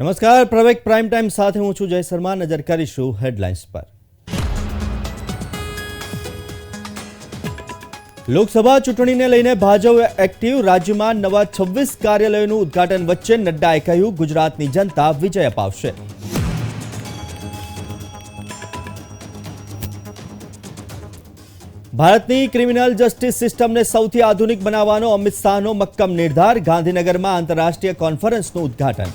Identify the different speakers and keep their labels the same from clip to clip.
Speaker 1: નમસ્કાર પ્રવેક prime time સાથે હું છું જય શર્મા. નજર કરીશું હેડલાઇન્સ પર. લોકસભા ચૂંટણીને લઈને ભાજપ એક્ટિવ, રાજ્યમાં નવા છવ્વીસ કાર્યાલયોનું ઉદ્ઘાટન વચ્ચે નડ્ડાએ કહ્યું, ગુજરાતની જનતા વિજય અપાવશે. ભારતની ક્રિમિનલ જસ્ટિસ સિસ્ટમને સૌથી આધુનિક બનાવવાનો અમિત શાહનો મક્કમ નિર્ધાર, ગાંધીનગરમાં આંતરરાષ્ટ્રીય કોન્ફરન્સનું ઉદ્ઘાટન.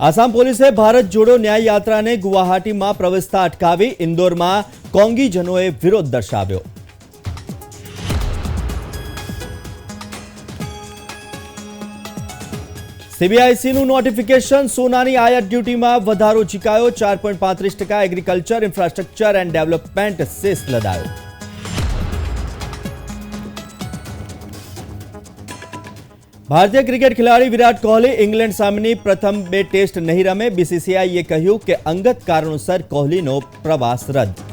Speaker 1: આસામ પોલીસે ભારત જોડો ન્યાય યાત્રાને ગુવાહાટીમાં પ્રવેશતા અટકાવી ઇન્દોરમાં કોંગીજનોએ વિરોધ દર્શાવ્યો. સીબીઆઈસીનું નોટિફિકેશન, સોનાની આયાત ડ્યુટીમાં વધારો ચીકાયો, ચાર પોઈન્ટ પાંત્રીસ ટકા agriculture, infrastructure and development cess લદાયો. ભારતીય ક્રિકેટ ખેલાડી વિરાટ કોહલી ઇંગ્લેન્ડ સામેની પ્રથમ બે ટેસ્ટ નહીં રમે. બીસીસીઆઈએ કહ્યું કે અંગત કારણોસર કોહલીનો પ્રવાસ રદ.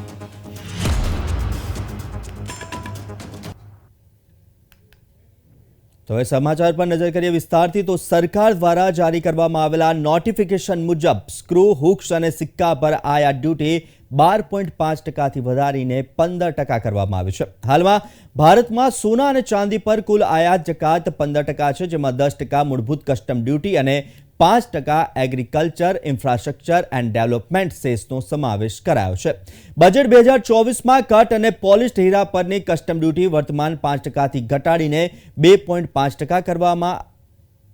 Speaker 1: તો હવે સમાચાર પર નજર કરીએ વિસ્તારથી. તો સરકાર દ્વારા જારી કરવામાં આવેલા નોટિફિકેશન મુજબ સ્ક્રૂ, હુક્સ અને સિક્કા પર આયા ડ્યુટી બાર પોઈન્ટ પાંચ ટકાથી વધારીને પંદર ટકા કરવામાં આવી છે. હાલમાં ભારતમાં સોના અને ચાંદી પર કુલ આયાત જકાત પંદર ટકા છે, જેમાં દસ ટકા મૂળભૂત કસ્ટમ ડ્યુટી અને પાંચ ટકા એગ્રીકલ્ચર, ઇન્ફ્રાસ્ટ્રક્ચર એન્ડ ડેવલપમેન્ટ સેસનો સમાવેશ કરાયો છે. બજેટ બે હજાર ચોવીસમાં કટ અને પોલિશ્ડ હીરા પરની કસ્ટમ ડ્યુટી વર્તમાન પાંચ ટકાથી ઘટાડીને બે પોઈન્ટ પાંચ ટકા કરવામાં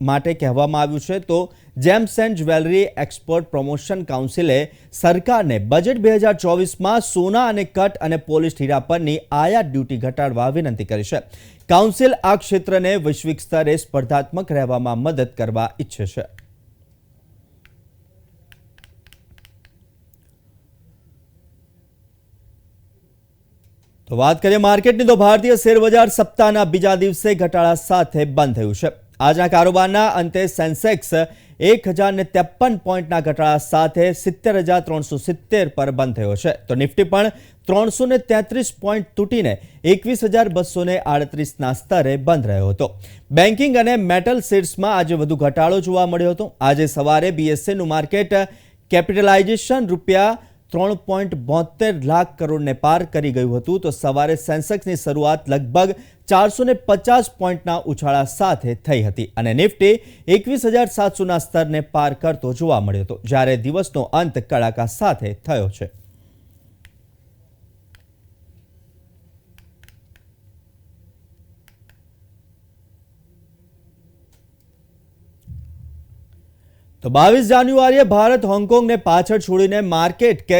Speaker 1: માટે કહેવામાં આવ્યું છે. તો gems and jewellery export promotion કાઉન્સિલે સરકારને બજેટ બે હજાર ચોવીસમાં સોના અને કટ અને પોલીસ હીરા પરની આયાત ડ્યુટી ઘટાડવા વિનંતી કરી છે. કાઉન્સિલ આ ક્ષેત્રને વૈશ્વિક સ્તરે સ્પર્ધાત્મક રહેવામાં મદદ કરવા ઈચ્છે છે. તો વાત કરીએ માર્કેટની તો ભારતીય શેર બજાર સપ્તાહના બીજા દિવસે ઘટાડા સાથે બંધ થયું છે. આજના કારોબારના અંતે સેન્સેક્સ એક હજારને ત્રેપન પોઈન્ટના ઘટાડા સાથે સિત્તેર હજાર ત્રણસો સિત્તેર પર બંધ થયો છે. તો નિફ્ટી પણ ત્રણસો ને તેત્રીસ પોઈન્ટ તૂટીને એકવીસ હજાર બસો ને આડત્રીસના સ્તરે બંધ રહ્યો હતો. બેન્કિંગ અને મેટલ શેર્સમાં આજે વધુ ઘટાડો જોવા મળ્યો હતો. આજે સવારે બીએસસીનું માર્કેટ કેપિટલાઇઝેશન રૂપિયા ત્રણ પોઈન્ટ બોતેર લાખ કરોડને પાર કરી ગયું હતું. તો સવારે સેન્સેક્સની શરૂઆત લગભગ ચારસો ને પચાસ પોઈન્ટના ઉછાળા સાથે થઈ હતી અને નિફ્ટી એકવીસ હજાર સાતસોના સ્તરને પાર કરતો જોવા મળ્યો હતો, જ્યારે દિવસનો અંત કડાકા સાથે થયો છે. તો બાવીસ જાન્યુઆરીએ ભારત હોંગકોંગને પાછળ છોડીને માર્કેટ કે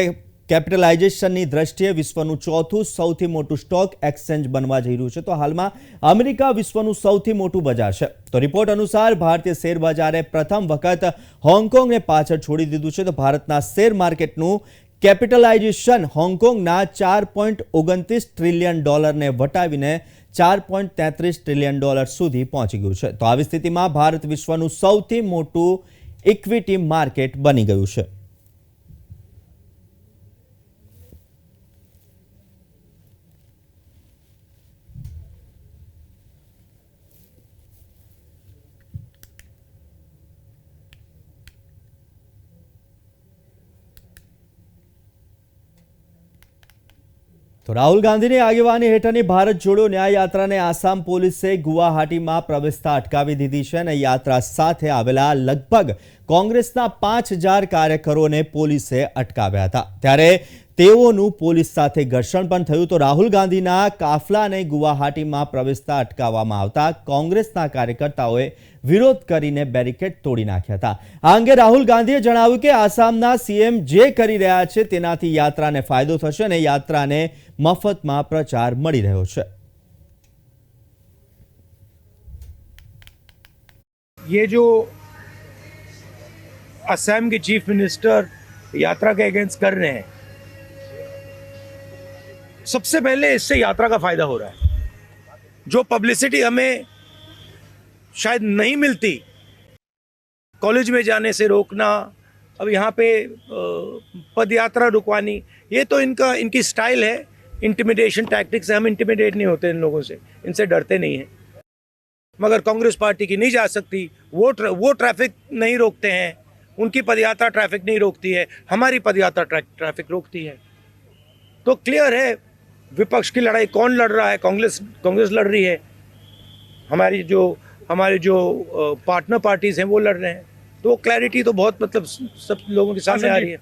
Speaker 1: કેપિટલાઇઝેશનની દ્રષ્ટિએ વિશ્વનું ચોથું સૌથી મોટું સ્ટોક એક્સચેન્જ બનવા જઈ રહ્યું છે. તો હાલમાં અમેરિકા વિશ્વનું સૌથી મોટું બજાર છે. તો રિપોર્ટ અનુસાર ભારતીય શેર બજારે પ્રથમ વખત હોંગકોંગને પાછળ છોડી દીધું છે. તો ભારતના શેર માર્કેટનું કેપિટલાઇઝેશન હોંગકોંગના ચાર પોઈન્ટ ઓગણત્રીસ ટ્રિલિયન ડોલરને વટાવીને ચાર પોઈન્ટ તેત્રીસ ટ્રિલિયન ડોલર સુધી પહોંચી ગયું છે. તો આવી સ્થિતિમાં ભારત વિશ્વનું સૌથી મોટું ઇક્વિટી માર્કેટ બની ગયું છે. તો રાહુલ ગાંધીની આગેવાની હેઠળની ભારત જોડો ન્યાય યાત્રાને આસામ પોલીસે ગુવાહાટીમાં પ્રવેશતા અટકાવી દીધી છે અને યાત્રા સાથે આવેલા લગભગ કોંગ્રેસના પાંચ હજાર કાર્યકરોને પોલીસે અટકાવ્યા હતા. ત્યારે તેઓનું પોલીસ સાથે ઘર્ષણ પણ થયું તો રાહુલ ગાંધીના કાફલાને ગુવાહાટીમાં પ્રવેશતા અટકાવવામાં આવતા કોંગ્રેસના કાર્યકર્તાઓએ વિરોધ કરીને બેરિકેડ તોડી નાખ્યા હતા. આ અંગે રાહુલ ગાંધીએ જણાવ્યું કે આસામના સીએમ જે કરી રહ્યા છે તેનાથી યાત્રાને ફાયદો થશે અને યાત્રાને મફતમાં પ્રચાર મળી રહ્યો છે
Speaker 2: ये जो असम के चीफ मिनिस्टर यात्रा के अगेंस्ट कर रहे हैं सबसे पहले इससे यात्रा का फायदा हो रहा है जो पब्लिसिटी हमें शायद नहीं मिलती कॉलेज में जाने से रोकना अब यहाँ पे अ, पद यात्रा रुकवानी ये तो इनका इनकी स्टाइल है इंटिमिडेशन टैक्टिक्स से हम इंटिमिडेट नहीं होते इन लोगों से। इनसे डरते नहीं हैं। मगर कांग्रेस पार्टी की नहीं जा सकती। वो ट्र, वो ट्रैफ़िक नहीं रोकते हैं। उनकी पदयात्रा ट्रैफ़िक नहीं रोकती है। हमारी पदयात्रा ट्रै, ट्रैफ़िक रोकती है। तो क्लियर है विपक्ष की लड़ाई कौन लड़ रहा है? कांग्रेस कांग्रेस लड़ रही है। हमारी जो हमारे जो पार्टनर पार्टीज़ हैं वो लड़ रहे हैं। तो क्लैरिटी तो बहुत मतलब सब लोगों के सामने आ रही है।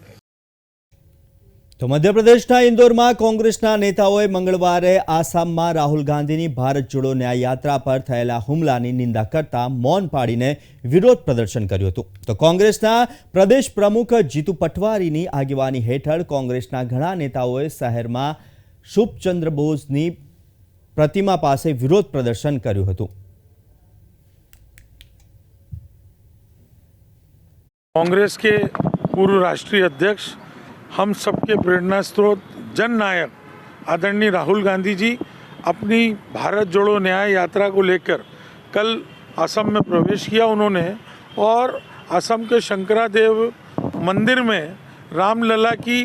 Speaker 1: તો મધ્યપ્રદેશના ઇન્દોરમાં કોંગ્રેસના નેતાઓએ મંગળવારે આસામમાં રાહુલ ગાંધીની ભારત જોડો ન્યાયયાત્રા પર થયેલા હુમલાની નિંદા કરતા મૌન પાડીને વિરોધ પ્રદર્શન કર્યું હતું. તો કોંગ્રેસના પ્રદેશ પ્રમુખ જીતુ પટવારીની આગેવાની હેઠળ કોંગ્રેસના ઘણા નેતાઓએ શહેરમાં શુભચંદ્ર બોઝની પ્રતિમા પાસે વિરોધ પ્રદર્શન કર્યું હતું.
Speaker 3: કોંગ્રેસ કે પૂર્વ રાષ્ટ્રીય અધ્યક્ષ हम सबके प्रेरणा स्रोत जन नायक आदरणीय राहुल गांधी जी अपनी भारत जोड़ो न्याय यात्रा को लेकर कल असम में प्रवेश किया उन्होंने और असम के शंकरादेव मंदिर में रामलला की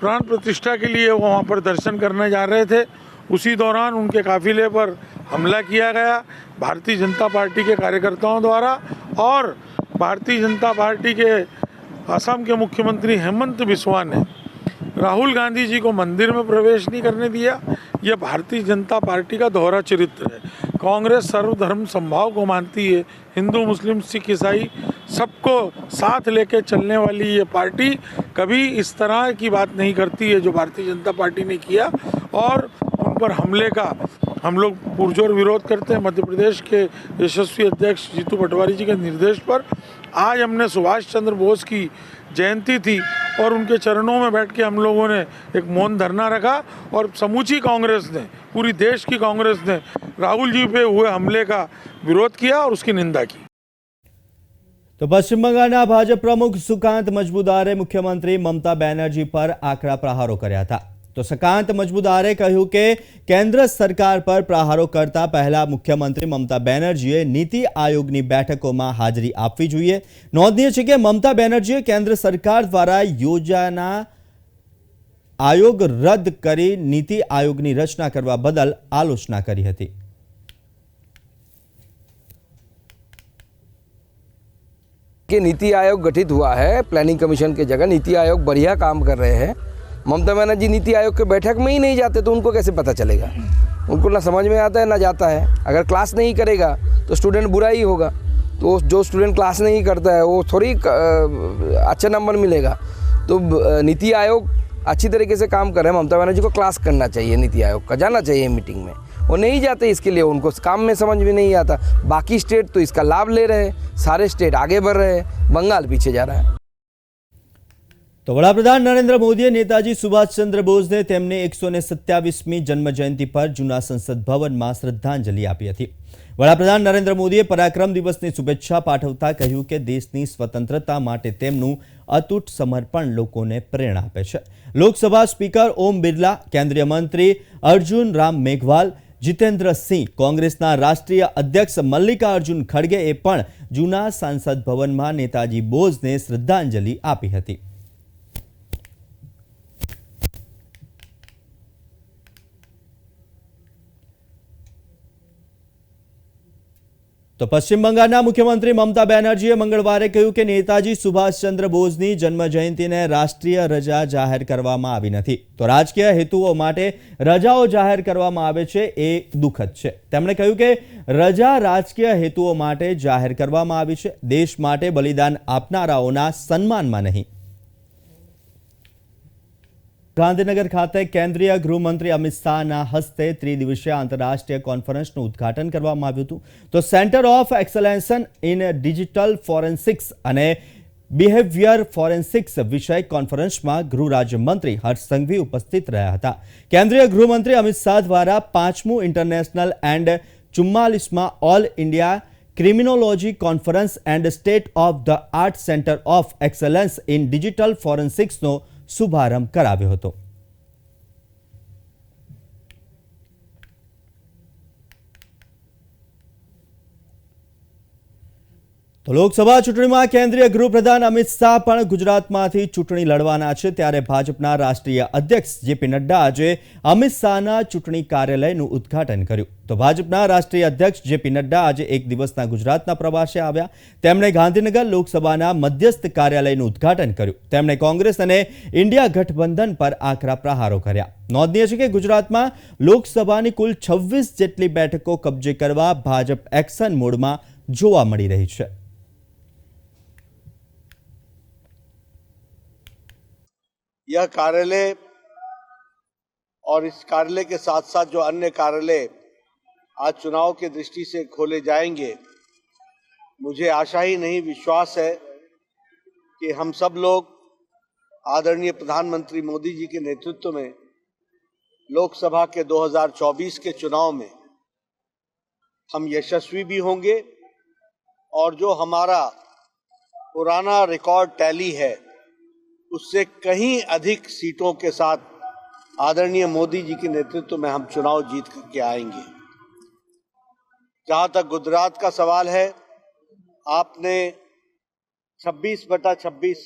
Speaker 3: प्राण प्रतिष्ठा के लिए वो वहाँ पर दर्शन करने जा रहे थे। उसी दौरान उनके काफिले पर हमला किया गया। भारतीय जनता पार्टी के कार्यकर्ताओं द्वारा और भारतीय जनता पार्टी के असम के मुख्यमंत्री हेमंत बिस्वा ने राहुल गांधी जी को मंदिर में प्रवेश नहीं करने दिया। यह भारतीय जनता पार्टी का दोहरा चरित्र है। कांग्रेस सर्वधर्म संभाव को मानती है। हिंदू, मुस्लिम, सिख, ईसाई सबको साथ लेके चलने वाली ये पार्टी कभी इस तरह की बात नहीं करती है जो भारतीय जनता पार्टी ने किया। और उन पर हमले का हम लोग पुरजोर विरोध करते हैं। मध्य प्रदेश के यशस्वी अध्यक्ष जीतू पटवारी जी के निर्देश पर आज हमने सुभाष चंद्र बोस की जयंती थी और उनके चरणों में बैठ के हम लोगों ने एक मौन धरना रखा और समूची कांग्रेस ने पूरी देश की कांग्रेस ने राहुल जी पे हुए हमले का विरोध किया और उसकी निंदा की
Speaker 1: તો પશ્ચિમ બંગાળના ભાજપ પ્રમુખ સુકાંત મજબૂદારે મુખ્યમંત્રી મમતા બેનર્જી પર આકરા પ્રહારો કર્યા હતા તો સુકાંત મજબૂદારે કહ્યું કે કેન્દ્ર સરકાર પર પ્રહારો કરતા પહેલા મુખ્યમંત્રી મમતા બેનર્જીએ નીતિ આયોગની બેઠકોમાં હાજરી આપવી જોઈએ નોંધનીય છે કે મમતા બેનર્જીએ કેન્દ્ર સરકાર દ્વારા યોજાના આયોગ રદ કરી નીતિ આયોગની રચના કરવા બદલ આલોચના કરી હતી
Speaker 4: कि नीति आयोग गठित हुआ है प्लानिंग कमीशन की जगह नीति आयोग बढ़िया काम कर रहे हैं ममता बनर्जी नीति आयोग के बैठक में ही नहीं जाते तो उनको कैसे पता चलेगा? उनको ना समझ में आता है, ना जाता है। अगर क्लास नहीं करेगा तो स्टूडेंट बुरा ही होगा। तो जो स्टूडेंट क्लास नहीं करता है, वो थोड़ी अच्छा नंबर मिलेगा। तो नीति आयोग अच्छी तरीके से काम कर रहे हैं। ममता बनर्जी को क्लास करना चाहिए, नीति आयोग का। जाना चाहिए मीटिंग में। वो नहीं जाते इसके लिए, उनको काम में समझ में नहीं आता। बाकी स्टेट तो इसका लाभ ले रहे हैं। सारे स्टेट आगे बढ़ रहे हैं। बंगाल पीछे जा रहा है।
Speaker 1: તો વડાપ્રધાન નરેન્દ્ર મોદીએ નેતાજી સુભાષચંદ્ર બોઝને તેમને એકસો ને સત્યાવીસમી જન્મજયંતિ પર જૂના સંસદ ભવનમાં શ્રદ્ધાંજલિ આપી હતી. વડાપ્રધાન નરેન્દ્ર મોદીએ પરાક્રમ દિવસની શુભેચ્છા પાઠવતા કહ્યું કે દેશની સ્વતંત્રતા માટે તેમનું અતૂટ સમર્પણ લોકોને પ્રેરણા આપે છે. લોકસભા સ્પીકર ઓમ બિરલા, કેન્દ્રીય મંત્રી અર્જુન રામ મેઘવાલ, જીતેન્દ્ર સિંહ, કોંગ્રેસના રાષ્ટ્રીય અધ્યક્ષ મલ્લિકાર્જુન ખડગેએ પણ જૂના સાંસદ ભવનમાં નેતાજી બોઝને શ્રદ્ધાંજલિ આપી હતી. તો પશ્ચિમ બંગાળના મુખ્યમંત્રી મમતા બેનર્જીએ મંગળવારે કહ્યું કે નેતાજી સુભાષચંદ્ર બોઝની જન્મ જયંતિને રાષ્ટ્રીય રજા જાહેર કરવામાં આવી નથી. તો રાજકીય હેતુઓ માટે રજાઓ જાહેર કરવામાં આવે છે એ દુઃખદ છે. તેમણે કહ્યું કે રજા રાજકીય હેતુઓ માટે જાહેર કરવામાં આવી છે. દેશ માટે બલિદાન આપનારાઓના સન્માનમાં નહીં. ગાંધીનગર ખાતે કેન્દ્રીય ગૃહમંત્રી અમિત શાહના હસ્તે ત્રિદિવસીય આંતરરાષ્ટ્રીય કોન્ફરન્સનું ઉદ્ઘાટન કરવામાં આવ્યું હતું. તો centre of excellence in digital forensics અને બિહેવિયર ફોરેન્સિક્સ વિષય કોન્ફરન્સમાં ગૃહ રાજ્યમંત્રી હર્ષ સંઘવી ઉપસ્થિત રહ્યા હતા. કેન્દ્રીય ગૃહમંત્રી અમિત શાહ દ્વારા પાંચમું international and ચુમ્માલીસમાં all India criminology conference and state of the art centre of excellence in digital ફોરેન્સિક્સનો શુભારંભ કરાવ્યો હતો. તો લોકસભા ચૂંટણીમાં કેન્દ્રીય ગૃહપ્રધાન અમિત શાહ પણ ગુજરાતમાંથી ચૂંટણી લડવાના છે ત્યારે ભાજપના રાષ્ટ્રીય અધ્યક્ષ જેપી નડ્ડા આજે અમિત શાહના ચૂંટણી કાર્યાલયનું ઉદ્ઘાટન કર્યું. તો ભાજપના રાષ્ટ્રીય અધ્યક્ષ જેપી નડ્ડા આજે એક દિવસના ગુજરાતના પ્રવાસે આવ્યા. તેમણે ગાંધીનગર લોકસભાના મધ્યસ્થ કાર્યાલયનું ઉદ્ઘાટન કર્યું. તેમણે કોંગ્રેસ અને ઇન્ડિયા ગઠબંધન પર આકરા પ્રહારો કર્યા. નોંધનીય છે કે ગુજરાતમાં લોકસભાની કુલ છવ્વીસ જેટલી બેઠકો કબજે કરવા ભાજપ એક્શન મોડમાં જોવા મળી રહી છે.
Speaker 5: यह कार्यालय और इस कार्यालय के साथ साथ जो अन्य कार्यालय आज चुनाव के दृष्टि से खोले जाएँगे, मुझे आशा ही नहीं, विश्वास है कि हम सब लोग आदरणीय प्रधानमंत्री मोदी जी के नेतृत्व में लोकसभा के 2024 के चुनाव में हम यशस्वी भी होंगे और जो हमारा पुराना रिकॉर्ड टैली है उससे कहीं अधिक सीटों के साथ आदरणीय मोदी जी के नेतृत्व में हम चुनाव जीत करके आएँगे। जहाँ तक गुजरात का सवाल है, आपने 26 बटा 26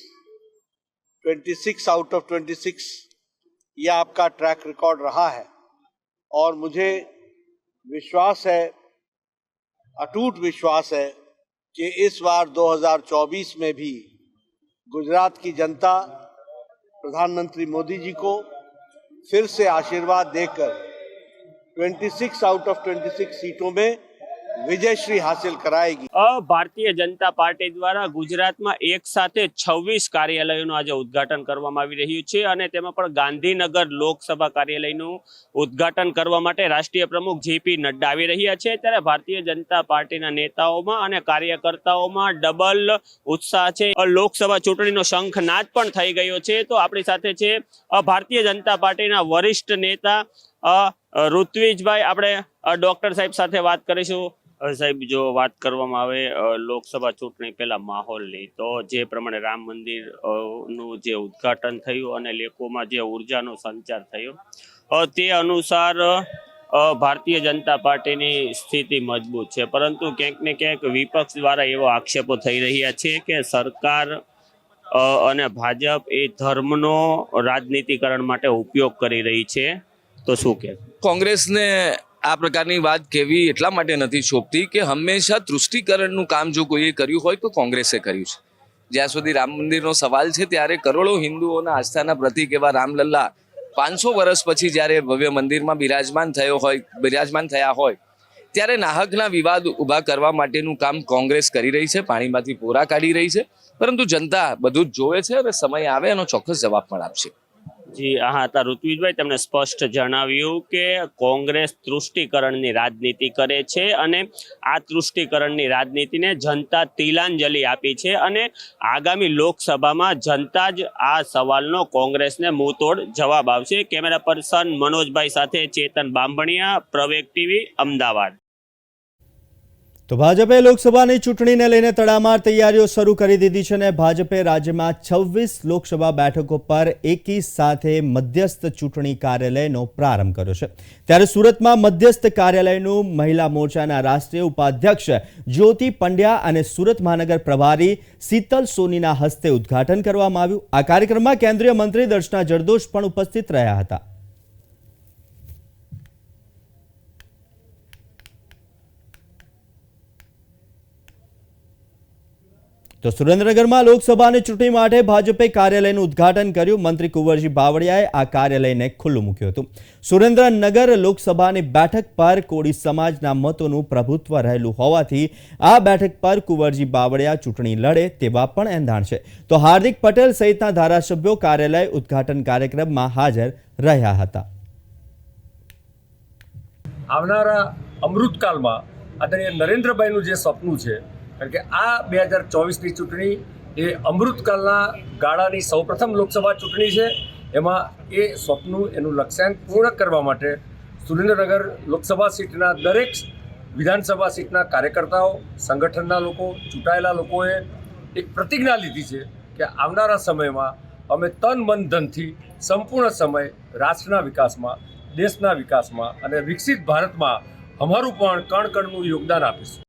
Speaker 5: 26 आउट ऑफ़ 26 ये आपका ट्रैक रिकॉर्ड रहा है। और मुझे विश्वास है, अटूट विश्वास है कि इस बार 2024 में भी गुजरात की जनता प्रधानमंत्री मोदी जी को फिर से आशीर्वाद देकर 26 आउट ऑफ 26 सीटों में વિજયશ્રી હાસિલ
Speaker 6: કરાયેગી. ભારતીય જનતા પાર્ટી દ્વારા ગુજરાતમાં એક સાથે છવ્વીસ કાર્યાલયોનું આજે ઉદઘાટન કરવામાં આવી રહ્યું છે અને તેમાં પણ ગાંધીનગર લોકસભા કાર્યાલયનું ઉદઘાટન કરવા માટે રાષ્ટ્રીય પ્રમુખ જેપી નડ્ડા આવી રહ્યા છે. ત્યારે ભારતીય જનતા પાર્ટીના નેતાઓમાં અને કાર્યકર્તાઓમાં ડબલ ઉત્સાહ છે. લોકસભા ચૂંટણીનો શંખનાદ પણ થઈ ગયો છે. તો આપણી સાથે છે ભારતીય જનતા પાર્ટીના વરિષ્ઠ નેતા ઋત્વિજભાઈ. આપણે ડોક્ટર સાહેબ સાથે વાત કરીશું. સાહેબ, જો વાત કરવામાં આવે લોકસભા ચૂંટણી પહેલા માહોલની, તો જે પ્રમાણે રામ મંદિરનું જે ઉદ્ઘાટન થયું અને લોકોમાં જે ઉર્જાનો સંચાર થયો તે અનુસાર ભારતીય જનતા પાર્ટીની સ્થિતિ મજબૂત છે. પરંતુ ક્યાંક ને ક્યાંક વિપક્ષ દ્વારા એવો આક્ષેપો થઈ રહ્યા છે કે સરકાર અને ભાજપ એ ધર્મનો રાજનીતિકરણ માટે ઉપયોગ કરી રહી છે. તો શું કે
Speaker 7: કોંગ્રેસને આ પ્રકારની વાત કહેવી એટલા માટે નથી શોભતી કે હંમેશા તૃષ્ટિકરણનું કામ જો કોઈએ કર્યું હોય તો કોંગ્રેસે કર્યું છે. જ્યાં સુધી રામ મંદિરનો સવાલ છે ત્યારે કરોડો હિન્દુઓના આસ્થાના પ્રતિક એવા રામલલ્લા પાંચસો વર્ષ પછી જ્યારે ભવ્ય મંદિરમાં બિરાજમાન થયો હોય, બિરાજમાન થયા હોય, ત્યારે નાહકના વિવાદ ઊભા કરવા માટેનું કામ કોંગ્રેસ કરી રહી છે, પાણીમાંથી પોરા કાઢી રહી છે. પરંતુ જનતા બધું જ જોવે છે અને સમય આવે એનો ચોક્કસ જવાબ પણ આપશે.
Speaker 6: જી, હા હતા ઋત્વિજભાઈ તેમણે સ્પષ્ટ જણાવ્યું કે કોંગ્રેસ તૃષ્ટિકરણની રાજનીતિ કરે છે અને આ તૃષ્ટિકરણની રાજનીતિને જનતા તિલાંજલિ આપી છે અને આગામી લોકસભામાં જનતા જ આ સવાલનો કોંગ્રેસને મુંહતોડ જવાબ આવશે કેમેરા પર્સન મનોજભાઈ સાથે ચેતન બાંભણિયા, પ્રવેગ ટીવી, અમદાવાદ.
Speaker 1: તો ભાજપે લોકસભાની ચૂંટણીને લઈને તડામાર તૈયારીઓ શરૂ કરી દીધી છે અને ભાજપે રાજ્યમાં છવ્વીસ લોકસભા બેઠકો પર એકી સાથે મધ્યસ્થ ચૂંટણી કાર્યાલયનો પ્રારંભ કર્યો છે. ત્યારે સુરતમાં મધ્યસ્થ કાર્યાલયનું મહિલા મોરચાના રાષ્ટ્રીય ઉપાધ્યક્ષ જ્યોતિ પંડ્યા અને સુરત મહાનગર પ્રભારી શીતલ સોનીના હસ્તે ઉદ્ઘાટન કરવામાં આવ્યું. આ કાર્યક્રમમાં કેન્દ્રીય મંત્રી દર્શના જરદોશ પણ ઉપસ્થિત રહ્યા હતા. તો સુરેન્દ્રનગરમાં લોકસભાની ચૂંટણી માટે ભાજપે કાર્યાલયનું ઉદ્ઘાટન કર્યું. મંત્રી કુંવરજી બાવળિયાએ આ કાર્યાલયને ખુલ્લું મૂક્યું હતું. સુરેન્દ્રનગર લોકસભાની બેઠક પર કોળી સમાજના મતોનું પ્રભુત્વ રહેલું હોવાથી આ બેઠક પર કુંવરજી બાવળિયા ચૂંટણી લડે તેવા પણ એંધાણ છે. તો હાર્દિક પટેલ સહિતના ધારાસભ્યો કાર્યાલય ઉદ્ઘાટન કાર્યક્રમમાં હાજર રહ્યા હતા.
Speaker 8: આવનારા અમૃતકાલમાં આદરણીય નરેન્દ્રભાઈનું જે સપનું છે કારણ કે આ બે હજાર ચોવીસની ચૂંટણી એ અમૃતકાળના ગાળાની સૌપ્રથમ લોકસભા ચૂંટણી છે. એમાં એ સ્વપ્નું, એનું લક્ષ્યાંક પૂર્ણ કરવા માટે સુરેન્દ્રનગર લોકસભા સીટના દરેક વિધાનસભા સીટના કાર્યકર્તાઓ, સંગઠનના લોકો, ચૂંટાયેલા લોકોએ એક પ્રતિજ્ઞા લીધી છે કે આવનારા સમયમાં અમે તન, મન, ધનથી સંપૂર્ણ સમય રાષ્ટ્રના વિકાસમાં, દેશના વિકાસમાં અને વિકસિત ભારતમાં અમારું પણ કણકણનું યોગદાન આપીશું.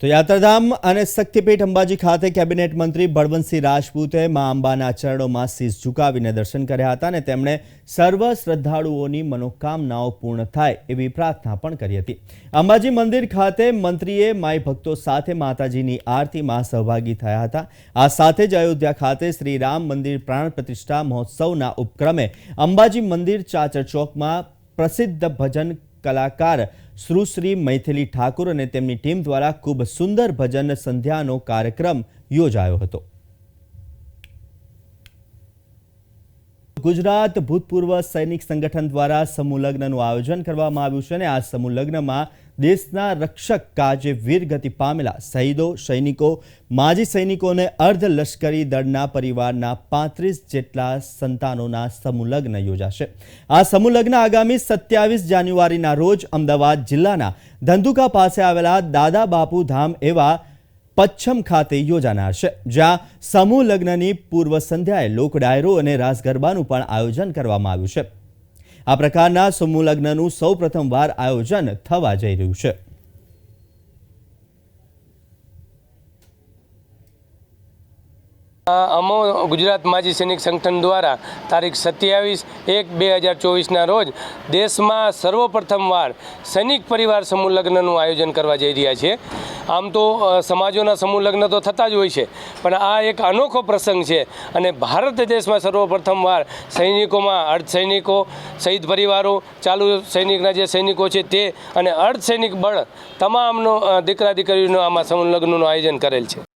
Speaker 1: તો યાત્રાધામ અને શક્તિપીઠ અંબાજી ખાતે કેબિનેટ મંત્રી બળવંતસિંહ રાજપૂતે મા અંબાના ચરણોમાં શીશ ઝુકાવીને દર્શન કર્યા હતા અને તેમણે સર્વ શ્રદ્ધાળુઓની મનોકામનાઓ પૂર્ણ થાય એવી પ્રાર્થના પણ કરી હતી. અંબાજી મંદિર ખાતે મંત્રીએ માઈ ભક્તો સાથે માતાજીની આરતીમાં સહભાગી થયા હતા. આ સાથે જ અયોધ્યા ખાતે શ્રી રામ મંદિર પ્રાણ પ્રતિષ્ઠા મહોત્સવના ઉપક્રમે અંબાજી મંદિર ચાચર ચોકમાં પ્રસિદ્ધ ભજન કલાકાર શ્રુશ્રી મૈથિલી ઠાકુર અને તેમની ટીમ દ્વારા ખૂબ સુંદર ભજન સંધ્યાનો કાર્યક્રમ યોજાયો હતો. ગુજરાત ભૂતપૂર્વ સૈનિક સંગઠન દ્વારા સમૂહ લગ્નનું આયોજન કરવામાં આવ્યું છે અને આ સમૂહ લગ્નમાં દેશના રક્ષક કાજે વીરગતિ પામેલા શહીદો, સૈનિકો, માજી સૈનિકોને અર્ધ લશ્કરી દળના પરિવારના પાંત્રીસ જેટલા સંતાનોના સમૂહલગ્ન યોજાશે. આ સમૂહલગ્ન આગામી સત્યાવીસ જાન્યુઆરીના રોજ અમદાવાદ જિલ્લાના ધંધુકા પાસે આવેલા દાદા બાપુ ધામ એવા પચ્છમ ખાતે યોજાનાર છે, જ્યાં સમૂહ લગ્નની પૂર્વ સંધ્યાએ લોક ડાયરો અને રાસ ગરબાનું પણ આયોજન કરવામાં આવ્યું છે. આ પ્રકારના સમૂહ લગ્નનું સૌ પ્રથમવાર આયોજન થવા જઈ રહ્યું છે.
Speaker 9: અમો ગુજરાત માજી સૈનિક સંગઠન દ્વારા તારીખ સત્યાવીસ એક બે હજાર ચોવીસના રોજ દેશમાં સર્વપ્રથમવાર સૈનિક પરિવાર સમૂહ લગ્નનું આયોજન કરવા જઈ રહ્યા છે. આમ તો સમાજોના સમૂહ લગ્ન તો થતા જ હોય છે, પણ આ એક અનોખો પ્રસંગ છે અને ભારત દેશમાં સર્વપ્રથમવાર સૈનિકોમાં અર્ધ સૈનિકો, શહીદ પરિવારો, ચાલુ સૈનિકના જે સૈનિકો છે તે અને અર્ધ સૈનિક બળ તમામનો દીકરા દીકરીનો આમાં સમૂહ લગ્નનું આયોજન કરેલ છે.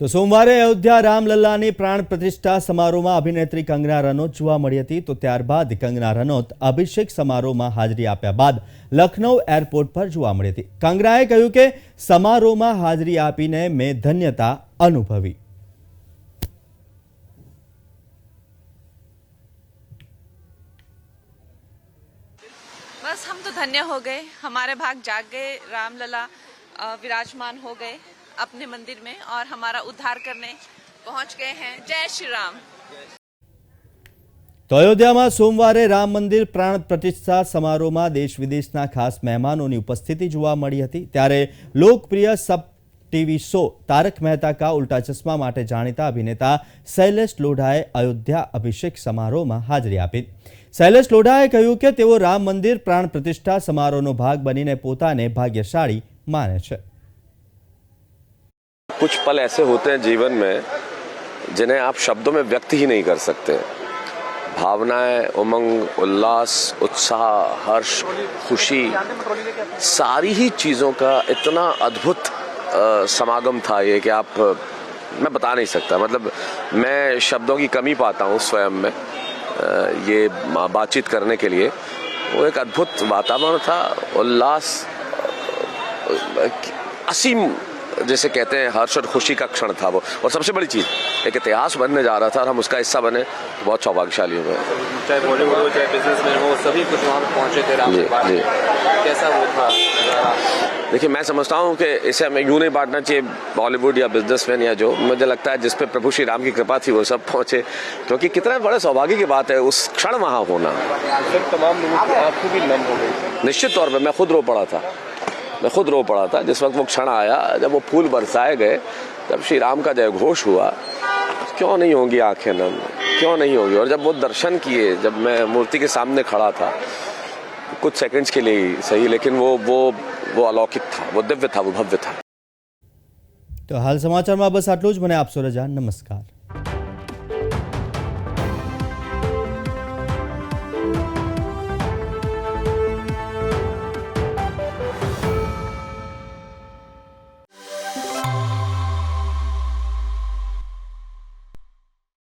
Speaker 1: તો સોમવારે અયોધ્યા રામલલ્લાની પ્રાણ પ્રતિષ્ઠા સમારોહમાં અભિનેત્રી કંગના રનૌત જોવા મળી હતી તો ત્યારબાદ કંગના રનૌત અભિષેક સમારોહમાં હાજરી આપ્યા બાદ લખનૌ એરપોર્ટ પર જોવા મળી હતી કંગનાએ કહ્યું કે સમારોહમાં હાજરી આપીને મેં ધન્યતા અનુભવી
Speaker 10: બસ હમ તો ધન્ય હો ગયે હમારે ભાગ જાગ ગયે રામલલા વિરાજમાન હો ગયે अपने मंदिर में और हमारा उद्धार करने पहुंच गए हैं जय श्री राम
Speaker 1: તો અયોધ્યામાં સોમવારે રામ મંદિર પ્રાણ પ્રતિષ્ઠા સમારોહમાં દેશ વિદેશના ખાસ મહેમાનોની ઉપસ્થિતિ જોવા મળી હતી ત્યારે લોકપ્રિય SAB TV show Taarak Mehta Ka Ooltah Chashmah માટે જાણીતા અભિનેતા શૈલેષ લોઢાએ અયોધ્યા અભિષેક સમારોહમાં હાજરી આપી શૈલેષ લોઢાએ કહ્યું કે તેઓ રામ મંદિર પ્રાણ પ્રતિષ્ઠા સમારોહનો ભાગ બનીને પોતાને ભાગ્યશાળી માને છે
Speaker 11: कुछ पल ऐसे होते हैं जीवन में, जिन्हें आप शब्दों में व्यक्त ही नहीं कर सकते। भावनाएँ, उमंग, उल्लास, उत्साह, हर्ष, खुशी, सारी ही चीज़ों का इतना अद्भुत समागम था ये कि आप, मैं बता नहीं सकता। मतलब मैं शब्दों की कमी पाता हूँ स्वयं में ये बातचीत करने के लिए। वो एक अद्भुत वातावरण था, उल्लास असीम जिसे कहते हैं हर्ष और खुशी का क्षण था वो। और सबसे बड़ी चीज़ एक इतिहास बनने जा रहा था और हम उसका हिस्सा बने तो बहुत सौभाग्यशाली हुए।
Speaker 12: चाहे बॉलीवुड हो चाहे बिजनेसमैन हो सभी कुछ वहाँ पहुँचे थे राम
Speaker 11: जी, जी।
Speaker 12: कैसा वो था?
Speaker 11: देखिए मैं समझता हूँ कि इसे हमें यूँ नहीं बांटना चाहिए बॉलीवुड या बिजनेसमैन या जो मुझे लगता है जिस पे प्रभु श्री राम की कृपा थी वो सब पहुँचे। क्योंकि कितना बड़े सौभाग्य की बात है उस क्षण वहाँ होना।
Speaker 12: तमाम लोगों की आँखें भी नम हो गई।
Speaker 11: निश्चित तौर पे मैं खुद रो पड़ा था। मैं खुद रो पड़ा था जिस वक्त वो क्षण आया जब वो फूल बरसाए गए जब श्री राम का जय घोष हुआ क्यों नहीं होंगी आंखें नम क्यों नहीं होगी और जब वो दर्शन किए जब मैं मूर्ति के सामने खड़ा था कुछ सेकंड्स के लिए ही सही लेकिन वो वो वो अलौकिक था वो दिव्य था वो भव्य था
Speaker 1: તો હાલ સમાચારમાં બસ આટલું જ મને આપશો રજા નમસ્કાર